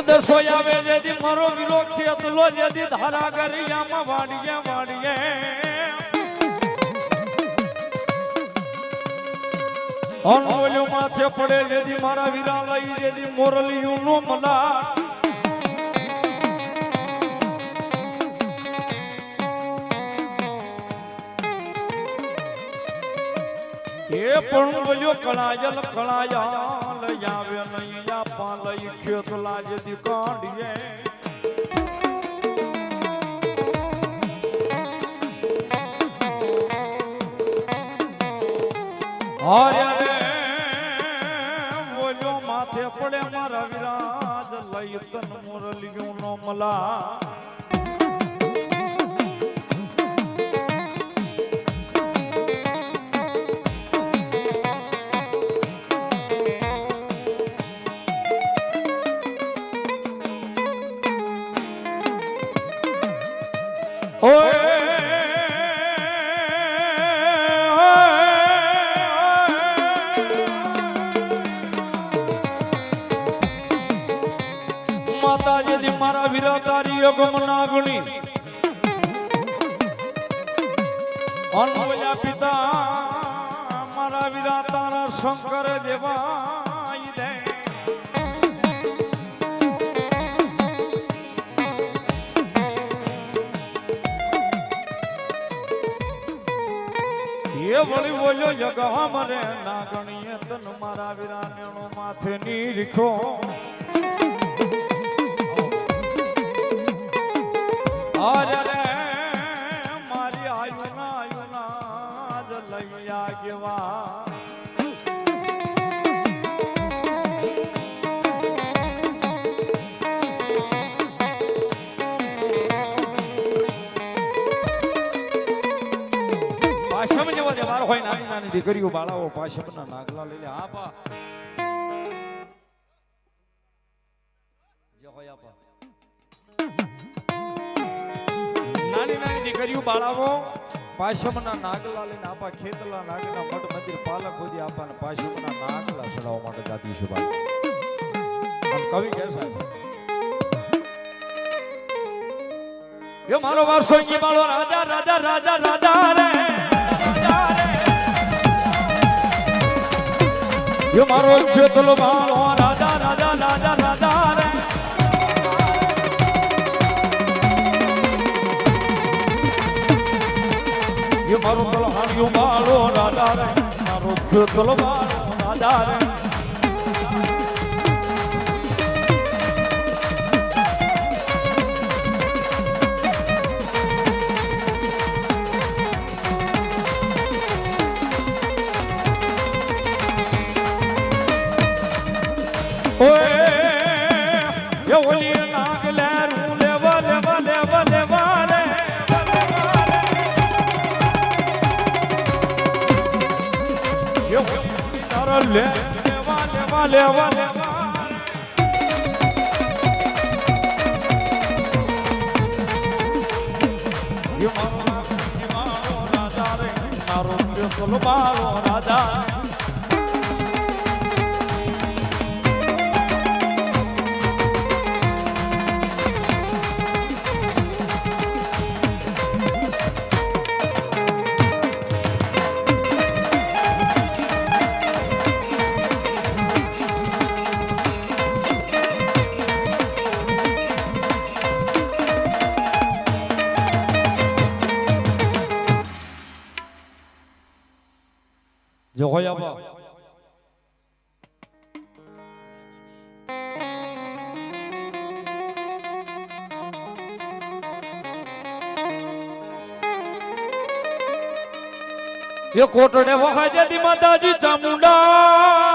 એ દસો આવે જેથી મારો વીરો ખેતલો જેથી ધારા ગરિયામાં વાડીએ વાડીએ. અનોલ્યો માથે પડે જેથી મારા વીરા લઈ, જેથી મોરલિયું નો મલા એ પણ બોલ્યો, કળાયલ, કળાયા. લઈ આવે નહીં, આપા લઈ ખેતલા જેથી કાઢીએ. અરે રે બોલ્યો માથે પડે મારા વિરાજ, લઈ તન મુરલિયું નો મલા વીરા તારી યોગમ નાગણી. અનવયા પિતા મારા વિરા તારા શંકર દેવા એ વળી બોલ્યો જગા મરે નાગણીએ તન મારા વીરાનેણો માથે અરે પાશમ જેવા તહેવાર હોય નાની નાની દીકરીઓ બાળાઓ પાછળના નાગલા લઈ લે. હા, પા. નાની નાની દીકરીઓ બાળાઓ પાશમના નાગલા લઈને આપા ખેતલા નાગના મઠ મંદિર પાલક સુધી આપાને પાશમના નાગલા ચડાવવા માટે જાતી છે ભાઈ કવિ કે સાહેબ. મારો વારસો મારો રાજા રાજા રાજા રાજા રે. એ મારો ખેતલો મારો રાજા રાજા રાજા રાજા રે. યો મારો તલહાણિયો મારો રાજા રે. મારો ખેતલો મારો રાજા રે. લેવા લેવા મારો રાજા રે મારો રાજા જો હોય આપા એ કોટડે દી માતાજી ચામુંડા.